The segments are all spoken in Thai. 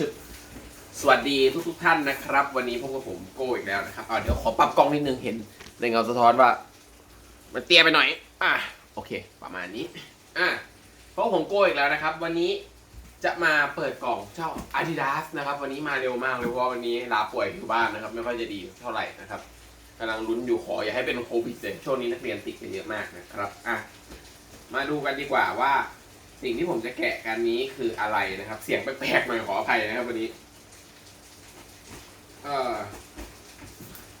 ชึบสวัสดีทุกทุกท่านนะครับ วันนี้พบกับผมโก้อีกแล้วนะครับเอาเดี๋ยวขอปรับกล้องนิดนึงเห็นในเงาสะท้อนว่า มันเตี้ยไปหน่อย อะโอเค ประมาณนี้อะเพราะผมโก้อีกแล้วนะครับ วันนี้จะมาเปิดกล่องเจ้า Adidas นะครับ วันนี้มาเร็วมากเลยเพราะวันนี้ลาป่วยอยู่บ้านนะครับ ไม่ค่อยจะดีเท่าไหร่นะครับกำลังลุ้นอยู่ขออย่าให้เป็นโควิดเลยช่วงนี้นักเรียนติดกันเยอะมากนะครับอะมาดูกันดีกว่าว่า สิ่งที่ผมจะแกะกันนี้คืออะไรนะครับ เสียงแปลกๆหน่อยขออภัยนะครับวันนี้เอ่อ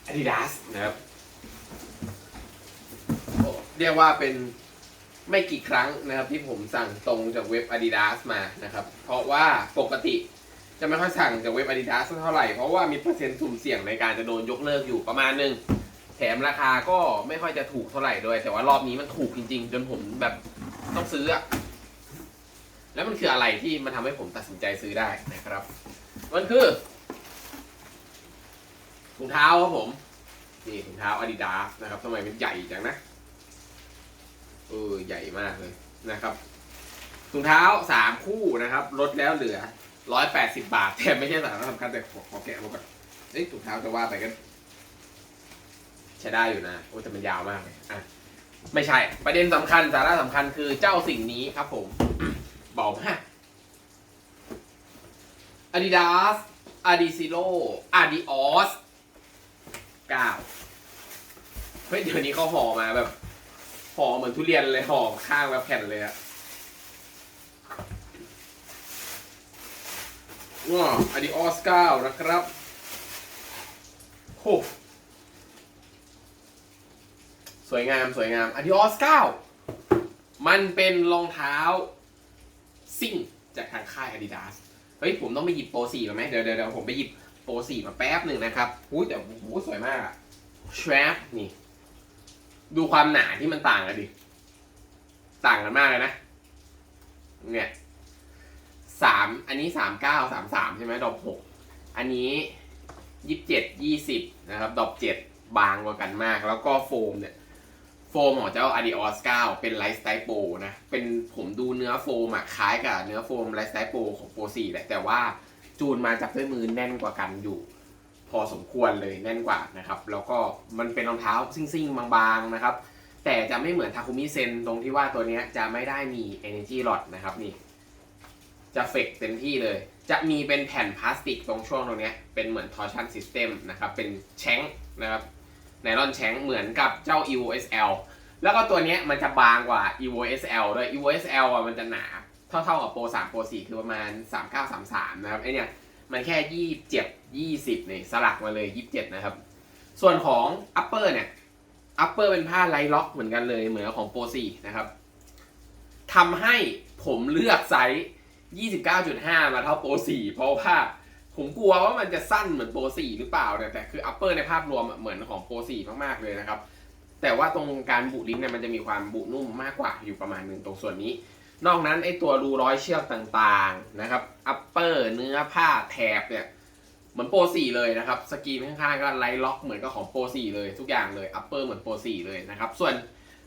Adidas นะครับโอ้เรียกว่าเป็นไม่กี่ครั้งนะครับ ที่ผมสั่งตรงจากเว็บ Adidas มานะครับ เพราะว่าปกติจะไม่ค่อยสั่งจากเว็บ Adidas สักเท่าไหร่ เพราะว่ามีเปอร์เซ็นต์สุ่มเสี่ยงในการจะโดนยกเลิกอยู่ประมาณหนึง แถมราคาก็ไม่ค่อยจะถูกเท่าไหร่ด้วย แต่ว่ารอบนี้มันถูกจริงๆ จนผมแบบต้องซื้ออะ แล้วมันคืออะไรที่มันทำให้ผมตัดสินใจซื้อได้นะครับ มันคือถุงเท้าครับผมนี่ถุงเท้า Adidas นะครับทำไมเป็นใหญ่จังนะเออใหญ่มากเลยนะครับถุงเท้าสามคู่นะครับ ลดแล้วเหลือร้อยแปดสิบาทแต่ไม่ใช่สาระสำคัญแต่ขอขอแกะมาก่อนเอ้ยถุงเท้าจะว่าไปกันใช้ได้อยู่นะโอ้แต่มันยาวมากเลยอะไม่ใช่ ประเด็นสำคัญสาระสำคัญคือเจ้าสิ่งนี้ครับผม เบามาก Adidas Adizero Adios เก้าเฮ้ยเดี๋ยวนี้เขาห่อมาแบบห่อเหมือนทุเรียนเลยห่อข้างแบบแผ่นเลยอะว้าวอดีออสเก้านะครับโหสวยงามสวยงามอดีออสเก้ามันเป็นรองเท้า ซิ่งจากทางค่าย Adidas เฮ้ยผมต้องไปหยิบโปรสี่มาไหมเดี๋ยวเดี๋ยวผมไปหยิบโปรสี่มาแป๊บหนึ่งนะครับอุ้ยแต่โอ้โหสวยมากอะ strap นี่ ดูความหนาที่มันต่างกันดิ ต่างกันมากเลยนะ เนี่ยสามอันนี้สามเก้าสามสามใช่ไหมดอกหกอันนี้ยี่สิบเจ็ดยี่สิบนะครับ ดอกเจ็ดบางกว่ากันมาก แล้วก็โฟมเนี่ย โฟมของเจ้า Adios 9 เป็นไลฟ์สไตล์โปรนะ เป็นผมดูเนื้อโฟมอะคล้ายกับเนื้อโฟมไลฟ์สไตล์โปรของโปร4แหละ แต่ว่าจูนมาจากด้วยมือแน่นกว่ากันอยู่ พอสมควรเลยแน่นกว่านะครับ แล้วก็มันเป็นรองเท้าซิ่งๆ บางๆนะครับ แต่จะไม่เหมือนทาคุมิเซนตรงที่ว่าตัวนี้จะไม่ได้มี energy rod นะครับนี่ จะเฟกเต็มที่เลย จะมีเป็นแผ่นพลาสติกตรงช่วงตรงนี้เป็นเหมือน torsion system นะครับ เป็นแชงนะครับ ไนลอนแชงเหมือนกับเจ้า evo sl แล้วก็ตัวนี้มันจะบางกว่า evo sl ด้วย evo sl อะมันจะหนาเท่าๆกับโปร3โปร4คือประมาณ 3933 นะครับไอเนี่ยมันแค่ 27 20เนี่ยสลักมาเลย 27 นะครับ ส่วนของ upper เนี่ย upper เป็นผ้าไลล็อกเหมือนกันเลยเหมือนของโปร4นะครับทำให้ผมเลือกไซส์ 29.5 มาเท่าโปร4เพราะว่า ผมกลัวว่ามันจะสั้นเหมือนโปร4หรือเปล่าเนี่ยแต่คืออัปเปอร์ในภาพรวมเหมือนของโปร4มากๆเลยนะครับ แต่ว่าตรงการบุลิ้นเนี่ยมันจะมีความบุนุ่มมากกว่าอยู่ประมาณหนึ่งตรงส่วนนี้ นอกนั้นไอตัวรูร้อยเชือกต่างๆนะครับอัปเปอร์เนื้อผ้าแถบเนี่ยเหมือนโปร4เลยนะครับสกรีนข้างๆก็ไลท์ล็อกเหมือนกับของโปร4เลย ทุกอย่างเลยอัปเปอร์เหมือนโปร4เลยนะครับส่วน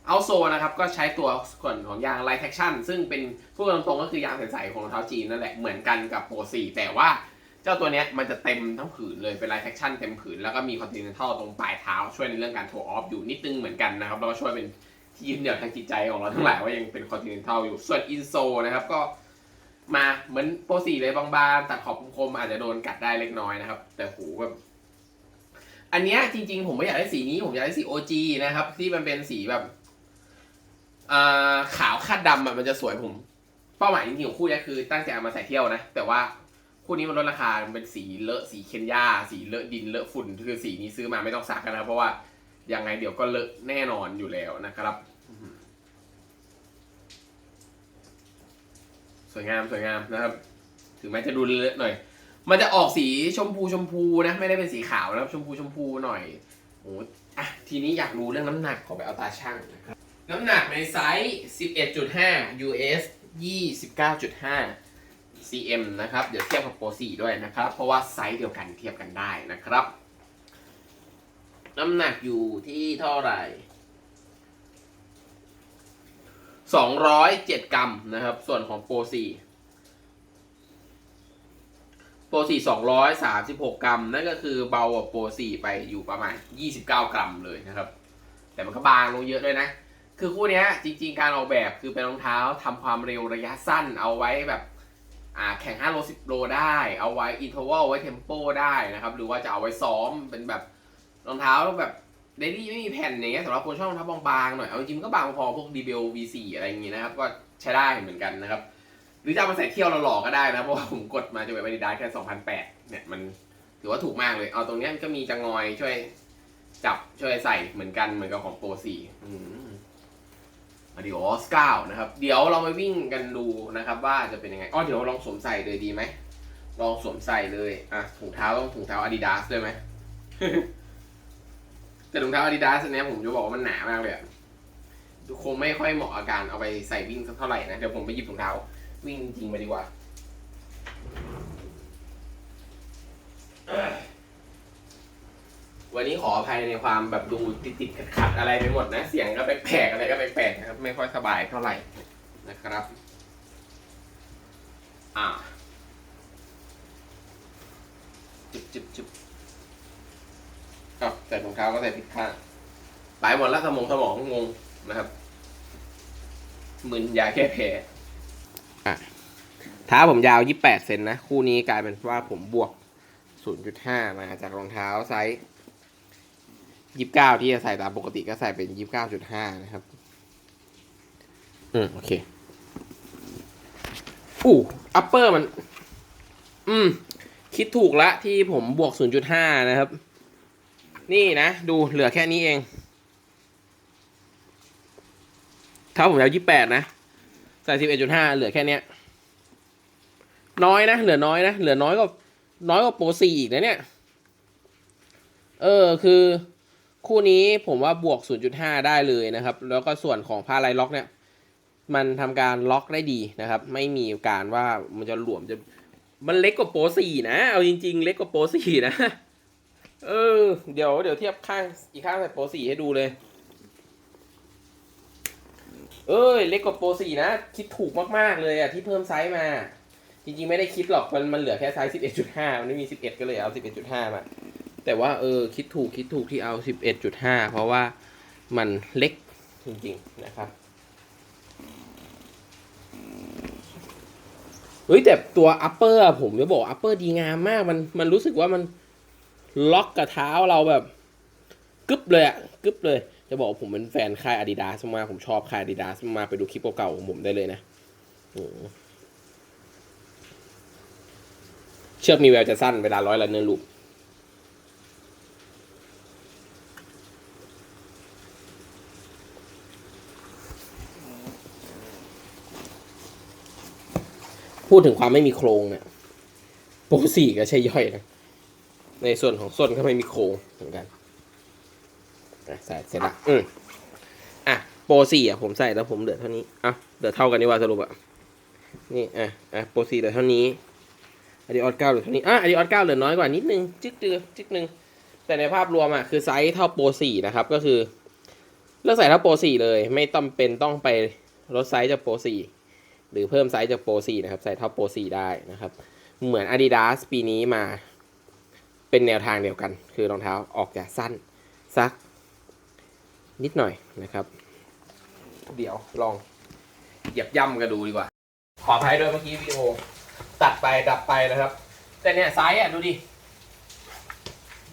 เอาโซนะครับก็ใช้ตัวส่วนของยางไลท์แท็กชั่นซึ่งเป็นพูดตรงๆก็คือยางใสๆของรองเท้าจีนนั่นแหละเหมือนกันกับโปร4แต่ว่า เจ้าตัวเนี้ยมันจะเต็มทั้งผืนเลยเป็นลายแฟคชั่นเต็มผืนแล้วก็มีคอนติเนนทัลตรงปลายเท้าช่วยในเรื่องการโทออฟอยู่นิดนึงเหมือนกันนะครับแล้วก็ช่วยเป็นที่ยึดเหนี่ยวทางจิตใจของเราทั้งหลายว่ายังเป็นคอนติเนนทัลอยู่ส่วนอินโซนะครับก็มาเหมือนโปรสีเลยบางๆตัดขอบคมๆอาจจะโดนกัดได้เล็กน้อยนะครับ แต่หูแบบอันเนี้ยจริงๆ ผมไม่อยากได้สีนี้ผมอยากได้สี OG นะครับ ที่มันเป็นสีแบบอ่าขาวคาดดำอะมันจะสวยผม เป้าหมายจริงๆของคู่นี้คือตั้งใจเอามาใส่เที่ยวนะ แต่ว่า คู่นี้มันลดราคามันเป็นสีเลอะสีเคนยาสีเลอะดินเลอะฝุ่นคือสีนี้ซื้อมาไม่ต้องซักกันนะครับเพราะว่ายังไงเดี๋ยวก็เลอะแน่นอนอยู่แล้วนะครับสวยงามสวยงามนะครับ ถึงแม้จะดูเลอะหน่อย มันจะออกสีชมพูชมพูนะ ไม่ได้เป็นสีขาวนะครับ ชมพูชมพูหน่อยโอ้อะทีนี้อยากรู้เรื่องน้ำหนักขอไปเอาตาช่างนะครับน้ำหนักในไซส์ 11.5 US 29.5 cm นะครับ เดี๋ยวเทียบกับโปร4ด้วยนะครับ เพราะว่าไซส์เดียวกันเทียบกันได้นะครับ น้ำหนักอยู่ที่เท่าไหร่207 กรัมนะครับ ส่วนของโปร4ปรสี่สองร้อยสามสิบหกกรัม นั่นก็คือเบากว่าโปรสี่ไปอยู่ประมาณยี่สิบเก้ากรัมเลยนะครับ แต่มันก็บางลงเยอะด้วยนะ คือคู่นี้จริง ๆ การออกแบบคือเป็นรองเท้าทำความเร็วระยะสั้นเอาไว้แบบ อ่าแข่ง5โล10 โลได้ เอาไว้อินเทอร์วัลไว้เทมโปได้นะครับ หรือว่าจะเอาไว้ซ้อมเป็นแบบรองเท้าแบบเดลี่ไม่มีแผ่นอย่างเงี้ยสำหรับคนชอบรองเท้าบางๆหน่อย เอาจริงๆมันก็บางพอพวก DBL V4 อะไรอย่างงี้นะครับ ก็ใช้ได้เหมือนกันนะครับ หรือจะมาใส่เที่ยวหล่อๆก็ได้นะ เพราะว่าผมกดมาจะไปบริดาแค่2008เนี่ยมันถือว่าถูกมากเลย เอาตรงนี้ก็มีจังงอยช่วยจับช่วยใส่เหมือนกันเหมือนกับของโปร4อืม มาดิโอสเก้านะครับ เดี๋ยวเรามาวิ่งกันดูนะครับ ว่าจะเป็นยังไงอ๋อเดี๋ยวลองสวมใส่เลยดีไหมลองสวมใส่เลยอะถุงเท้าต้องถุงเท้าอาดิดาสด้วยไหมแต่ถุงเท้าอาดิดาสเนี้ยผมจะบอกว่ามันหนามากเลยคงไม่ค่อยเหมาะกับการเอาไปใส่วิ่งสักเท่าไหร่นะเดี๋ยวผมไปหยิบถุงเท้าวิ่งจริงมาดีกว่า วันนี้ขออภัยในความแบบดูติดติดขัดขัดๆอะไรไปหมดนะ เสียงก็แปลกๆอะไรก็แปลกๆนะครับ ไม่ค่อยสบายเท่าไหร่นะครับ อ่าจุบจุบจุบอ้าใส่รองเท้าก็ใส่ผิดข้างหลายหมดแล้วสมองสมองงงนะครับมึนยาแก้แพ้อะเท้าผมยาว 28 เซนนะ คู่นี้กลายเป็นว่าผมบวก 0.5 มาจากรองเท้าไซส์ ยี่สิบเก้าที่จะใส่ตามปกติก็ใส่เป็นยี่สิบเก้าจุดห้านะครับ อืม โอเคอู้อัปเปอร์มัน อืม คิดถูกละที่ผมบวกศูนย์จุดห้านะครับ นี่นะ ดูเหลือแค่นี้เอง ถ้าผมเอายี่แปดนะ ใส่สิบเอ็ดจุดห้าเหลือแค่เนี้ย น้อยนะ เหลือน้อยนะ เหลือน้อยกว่าน้อยกว่าโปรสี่อีกนะเนี่ย เออ คือ คู่นี้ผมว่าบวก 0.5 ได้เลยนะครับ แล้วก็ส่วนของผ้าลายล็อกเนี่ย มันทำการล็อกได้ดีนะครับ ไม่มีการว่ามันจะหลวมจะมันเล็กกว่าโปรสี่นะ เอาจริง ๆ เล็กกว่าโปรสี่นะ เออ เดี๋ยวเดี๋ยวเทียบข้างอีกข้างใส่โปรสี่ให้ดูเลย เอ้ย เล็กกว่าโปรสี่นะ คิดถูกมากๆเลยอะที่เพิ่มไซส์มา จริง ๆ ไม่ได้คิดหรอกมันมันเหลือแค่ไซส์11.5มันไม่มี11ก็เลยเอา11.5มา แต่ว่าเออคิดถูกคิดถูกที่เอา 11.5 เพราะว่ามันเล็กจริงๆนะครับเฮ้ยแต่ตัว upper อะผมจะบอก upper ดีงามมากมันมันรู้สึกว่ามันล็อกกับเท้าเราแบบกึ๊บเลยอะกึ๊บเลย จะบอกผมเป็นแฟนค่าย Adidas มากผมชอบค่าย Adidas มากไปดูคลิปเก่าๆของผมได้เลยนะเชือกมีแววจะสั้นเวลาร้อยละเนินลูป พูดถึงความไม่มีโครงเนี่ยโปรสี่ก็ใช่ย่อยนะ ในส่วนของส้นก็ไม่มีโครงเหมือนกันใส่เสร็จละอืมอะโปรสี่อะผมใส่แล้วผมเหลือเท่านี้อะเหลือเท่ากันนี่ว่าสรุปอะนี่อะอะโปรสี่เหลือเท่านี้อดีออสเก้าเหลือเท่านี้อะอดีออสเก้าเหลือน้อยกว่านิดนึงจึ๊กเดือจึ๊กนึงแต่ในภาพรวมอะคือไซส์เท่าโปรสี่นะครับก็คือเลือกใส่เท่าโปรสี่เลย ไม่ต้องเป็นต้องไปลดไซส์จากโปรสี่ หรือเพิ่มไซส์จากโปร4นะครับใส่เท่าโปร4ได้นะครับ เหมือน Adidas ปีนี้มาเป็นแนวทางเดียวกัน คือรองเท้าออกจากสั้นสักนิดหน่อยนะครับ เดี๋ยวลองเหยียบย่ำกันดูดีกว่า ขออภัยด้วยเมื่อกี้วีโอตัดไปดับไปนะครับ แต่เนี่ยไซส์อะดูดิ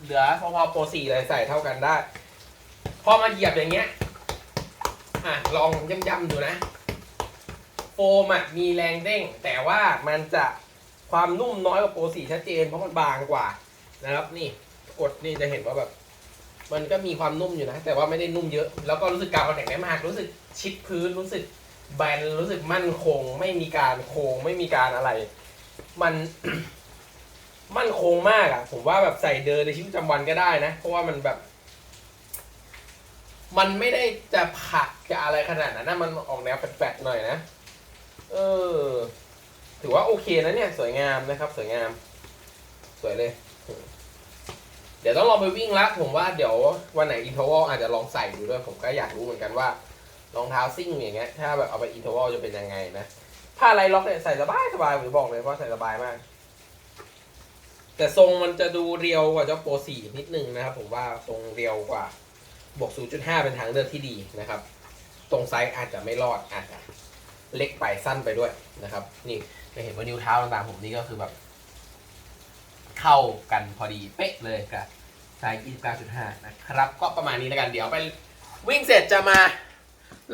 เหลือพอๆโปร4เลยใส่เท่ากันได้ พอมาเหยียบอย่างเงี้ยอะลองย่ำๆดูนะ มอะมีแรงเด้ง แต่ว่ามันจะความนุ่มน้อยกว่าโปรสีชัดเจนเพราะมันบางกว่านะครับนี่กดนี่จะเห็นว่าแบบ มันก็มีความนุ่มอยู่นะ แต่ว่าไม่ได้นุ่มเยอะ แล้วก็รู้สึกกาวคอนแทคไม่มาก รู้สึกชิดพื้นรู้สึกแบนรู้สึกมั่นคง ไม่มีการโค้งไม่มีการอะไร มันมั่นคงมากอะ ผมว่าแบบใส่เดินในชีวิตประจำวันก็ได้นะ เพราะว่ามันแบบ มันไม่ได้จะผักจะอะไรขนาดนั้นนะมันออกแนวแฟดๆหน่อยนะ เออ ถือว่าโอเคนะเนี่ย สวยงามนะครับ สวยงาม สวยเลย เดี๋ยวต้องลองไปวิ่งละผมว่าเดี๋ยววันไหนอินเทอร์วลอาจจะลองใส่ดูด้วย ผมก็อยากรู้เหมือนกันว่ารองเท้าซิ่งอย่างเงี้ย ถ้าแบบเอาไปอินเทอร์วลจะเป็นยังไงนะ ผ้าไรล็อกเนี่ยใส่สบายสบายผมบอกเลยว่าใส่สบายมาก แต่ทรงมันจะดูเรียวกว่าเจ้าโปรสี่นิดนึงนะครับ ผมว่าทรงเรียวกว่าบวก0.5 เป็นทางเลือกที่ดีนะครับ ตรงไซส์อาจจะไม่รอดอาจจะ เล็กไปสั้นไปด้วยนะครับ นี่จะเห็นว่านิ้วเท้าต่างๆผมนี่ก็คือแบบ เข้ากันพอดีเป๊ะเลยกับไซส์29.5 นะครับ ก็ประมาณนี้แล้วกันเดี๋ยวไปวิ่งเสร็จจะมา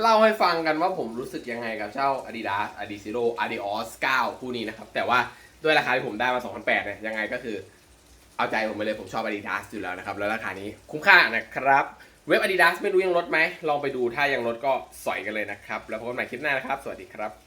เล่าให้ฟังกันว่าผมรู้สึกยังไงกับเจ้า Adidas Adizero Adios 9 คู่นี้นะครับ แต่ว่าด้วยราคาที่ผมได้มา 2,800เนี่ยยังไงก็คือเอาใจผมไปเลยผมชอบ Adidas อยู่แล้วนะครับ แล้วราคานี้คุ้มค่านะครับ เว็บ Adidas ไม่รู้ยังลดไหมลองไปดูถ้ายังลดก็สอยกันเลยนะครับ แล้วพบกันใหม่คลิปหน้านะครับ สวัสดีครับ